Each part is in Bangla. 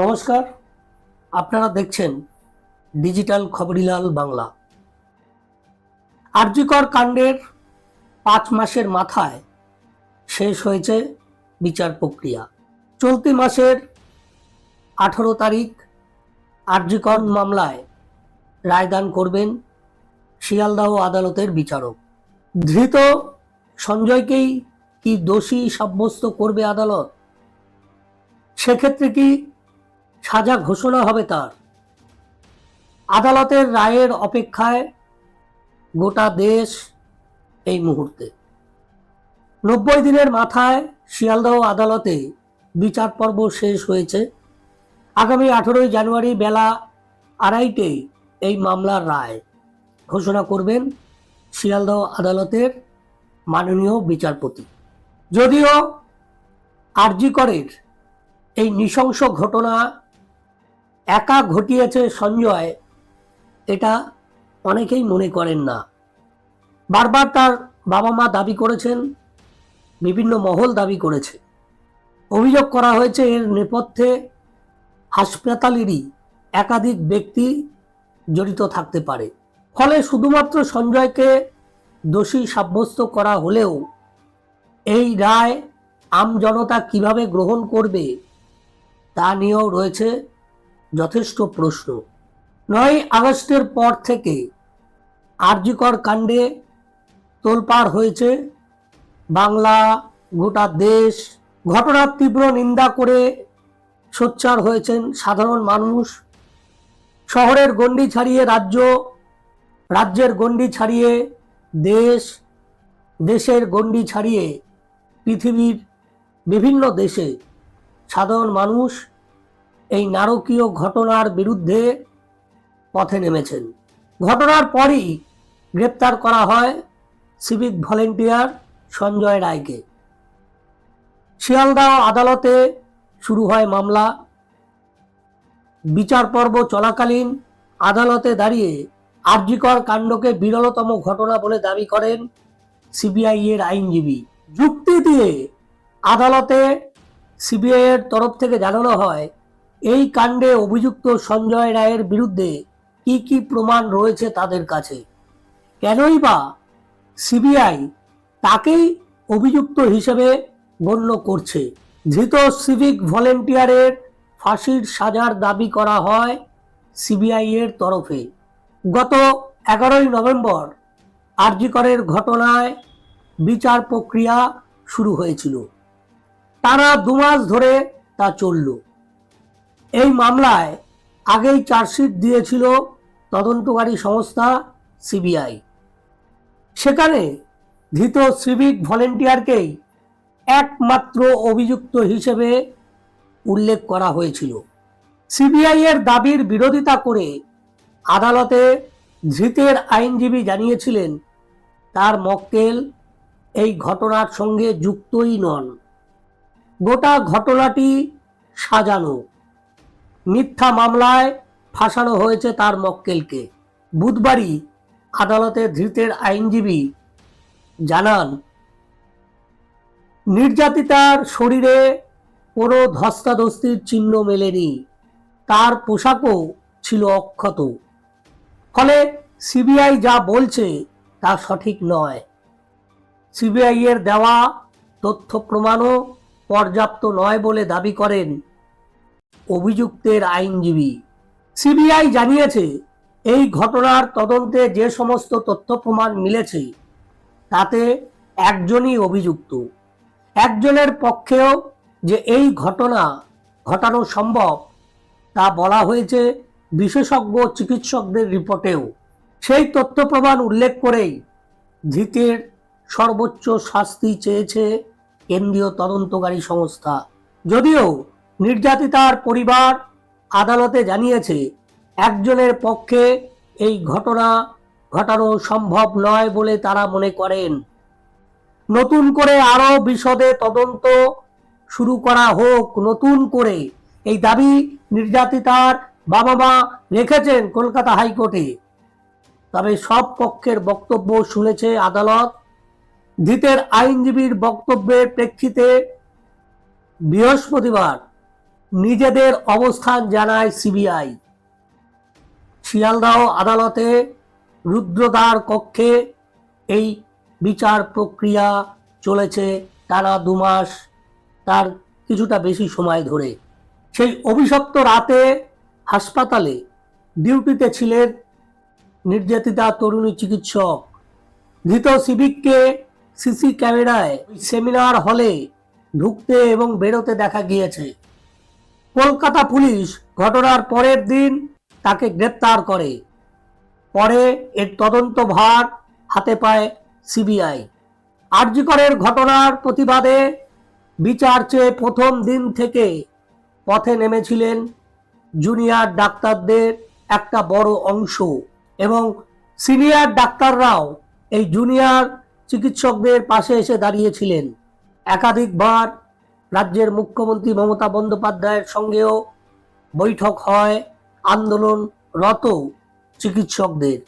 নমস্কার। আপনারা দেখছেন ডিজিটাল খবরিলাল বাংলা। আরজিকর কাণ্ডের পাঁচ মাসের মাথায় শেষ হয়েছে বিচার প্রক্রিয়া। চলতি মাসের আঠেরো তারিখ আরজিকর মামলায় রায়দান করবেন শিয়ালদাহ আদালতের বিচারক। ধৃত সঞ্জয়কেই কি দোষী সাব্যস্ত করবে আদালত? সেক্ষেত্রে কি সাজা ঘোষণা হবে তার। আদালতের রায়ের অপেক্ষায় গোটা দেশ এই মুহূর্তে। নব্বই দিনের মাথায় শিয়ালদহ আদালতে বিচার পর্ব শেষ হয়েছে। আগামী আঠেরোই জানুয়ারি বেলা আড়াইটে এই মামলার রায় ঘোষণা করবেন শিয়ালদহ আদালতের মাননীয় বিচারপতি। যদিও আরজি করের এই নৃশংস ঘটনা একা ঘটিয়েছে সঞ্জয়, এটা অনেকেই মনে করেন না। বারবার তার বাবা মা দাবি করেছেন, বিভিন্ন মহল দাবি করেছে। অভিযোগ করা হয়েছে এর নেপথ্যে হাসপাতালেরই একাধিক ব্যক্তি জড়িত থাকতে পারে। ফলে শুধুমাত্র সঞ্জয়কে দোষী সাব্যস্ত করা হলেও এই রায় আমজনতা কীভাবে গ্রহণ করবে তা নিয়েও রয়েছে যথেষ্ট প্রশ্ন। নয় আগস্টের পর থেকে আরজিকর কাণ্ডে তোলপাড় হয়েছে। বাংলা, গোটা দেশ ঘটনার তীব্র নিন্দা করে সোচ্চার হয়েছেন সাধারণ মানুষ। শহরের গণ্ডি ছাড়িয়ে রাজ্য, রাজ্যের গণ্ডি ছাড়িয়ে দেশ, দেশের গণ্ডি ছাড়িয়ে পৃথিবীর বিভিন্ন দেশে সাধারণ মানুষ এই নারকীয় ঘটনার বিরুদ্ধে পথে নেমেছেন। ঘটনার পরই গ্রেপ্তার করা হয় সিভিক ভলেন্টিয়ার সঞ্জয় রায়কে। শিয়ালদহ আদালতে শুরু হয় মামলা। বিচার পর্ব চলাকালীন আদালতে দাঁড়িয়ে আর্যিকর কাণ্ডকে বিরলতম ঘটনা বলে দাবি করেন সিবিআই এর আইনজীবী। যুক্তি দিয়ে আদালতে সিবিআই এর তরফ থেকে জানানো হয় এই কাণ্ডে অভিযুক্ত সঞ্জয় রায়ের বিরুদ্ধে কি কি প্রমাণ রয়েছে তাদের কাছে? কেনই বা সিবিআই তাকেই অভিযুক্ত হিসেবে গণ্য করছে? ধৃত সিভিক ভলেন্টিয়ারের ফাঁসির সাজার দাবি করা হয় সিবিআই এর তরফে। গত এগারোই নভেম্বর আরজিকরের ঘটনায় বিচার প্রক্রিয়া শুরু হয়েছিল। তারা দু মাস ধরে তা চলল। এই মামলায় আগেই চার্জশিট দিয়েছিল তদন্তকারী সংস্থা সিবিআই। সেখানে ধৃত সিভিক ভলেন্টিয়ারকেই একমাত্র অভিযুক্ত হিসেবে উল্লেখ করা হয়েছিল। সিবিআই এর দাবির বিরোধিতা করে আদালতে ধৃতের আইনজীবী জানিয়েছিলেন, তার মক্কেল এই ঘটনার সঙ্গে যুক্তই নন। গোটা ঘটনাটি সাজানো। মিথ্যা মামলায় ফাঁসানো হয়েছে তার মক্কেলকে। বুধবারই আদালতে ধৃতের আইনজীবী জানান, নির্যাতিতার শরীরে কোনো ধস্তাধস্তির চিহ্ন মেলেনি, তার পোশাকও ছিল অক্ষত। ফলে সিবিআই যা বলছে তা সঠিক নয়। সিবিআই এর দেওয়া তথ্য প্রমাণও পর্যাপ্ত নয় বলে দাবি করেন অভিযুক্তের আইনজীবী। সিবিআই জানিয়েছে, এই ঘটনার তদন্তে যে সমস্ত তথ্য প্রমাণ মিলেছে, তাতে একজনই অভিযুক্ত। একজনের পক্ষেও যে এই ঘটনা ঘটানো সম্ভব, তা বলা হয়েছে বিশেষজ্ঞ চিকিৎসকদের রিপোর্টেও। সেই তথ্য প্রমাণ উল্লেখ করেই ধৃতের সর্বোচ্চ শাস্তি চেয়েছে কেন্দ্রীয় তদন্তকারী সংস্থা। যদিও নির্যাতিতার পরিবার আদালতে জানিয়েছে, একজনের পক্ষে এই ঘটনা ঘটানো সম্ভব নয় বলে তারা মনে করেন। নতুন করে আরও বিশদে তদন্ত শুরু করা হোক, নতুন করে। এই দাবি নির্যাতিতার বাবা মা রেখেছেন কলকাতা হাইকোর্টে। তবে সব পক্ষের বক্তব্য শুনেছে আদালত। ধৃতের আইনজীবীর বক্তব্যের প্রেক্ষিতে বৃহস্পতিবার নিজেদের অবস্থান জানায় সিবিআই। শিয়ালদাহ আদালতে রুদ্রদ্বার কক্ষে এই বিচার প্রক্রিয়া চলেছে টানা দু মাস, তার কিছুটা বেশি সময় ধরে। সেই অভিশপ্ত রাতে হাসপাতালে ডিউটিতে ছিলেন নির্যাতিতা তরুণী চিকিৎসক। ধৃত সিভিককে সিসি ক্যামেরায় সেমিনার হলে ঢুকতে এবং বেরোতে দেখা গিয়েছে। কলকাতা পুলিশ ঘটনার পরের দিন তাকে গ্রেপ্তার করে। পরে এর তদন্ত ভার হাতে পায় সিবিআই। আরজিকরের ঘটনার প্রতিবাদে বিচার চেয়ে প্রথম দিন থেকে পথে নেমেছিলেন জুনিয়র ডাক্তারদের একটা বড় অংশ এবং সিনিয়র ডাক্তাররাও এই জুনিয়র চিকিৎসকদের পাশে এসে দাঁড়িয়েছিলেন। একাধিকবার রাজ্যের মুখ্যমন্ত্রী মমতা বন্দ্যোপাধ্যায়ের সঙ্গেও বৈঠক হয় আন্দোলনরত চিকিৎসকদের।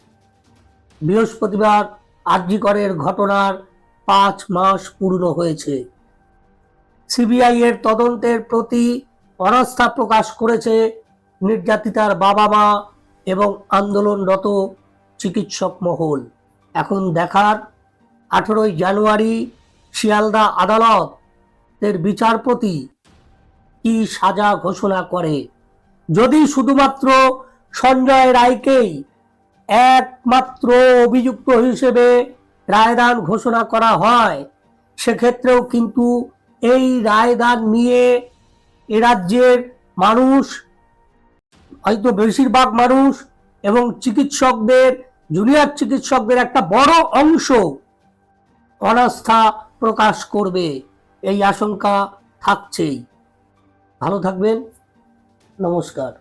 বৃহস্পতিবার আরজিকরের ঘটনার পাঁচ মাস পূর্ণ হয়েছে। সিবিআই এর তদন্তের প্রতি অনাস্থা প্রকাশ করেছে নির্যাতিতার বাবা মা এবং আন্দোলনরত চিকিৎসক মহল। এখন দেখার আঠেরোই জানুয়ারি শিয়ালদা আদালত এর বিচারপতি কি সাজা ঘোষণা করে? যদি শুধুমাত্র সঞ্জয় রায়কেই একমাত্র অভিযুক্ত হিসেবে রায়দান ঘোষণা করা হয়, সেক্ষেত্রেও কিন্তু এই রায়দান নিয়ে এ রাজ্যের মানুষ, হয়তো বেশিরভাগ মানুষ এবং চিকিৎসকদের, জুনিয়র চিকিৎসকদের একটা বড় অংশ অনাস্থা প্রকাশ করবে। এই আশঙ্কা থাকছেই। ভালো থাকবেন। নমস্কার।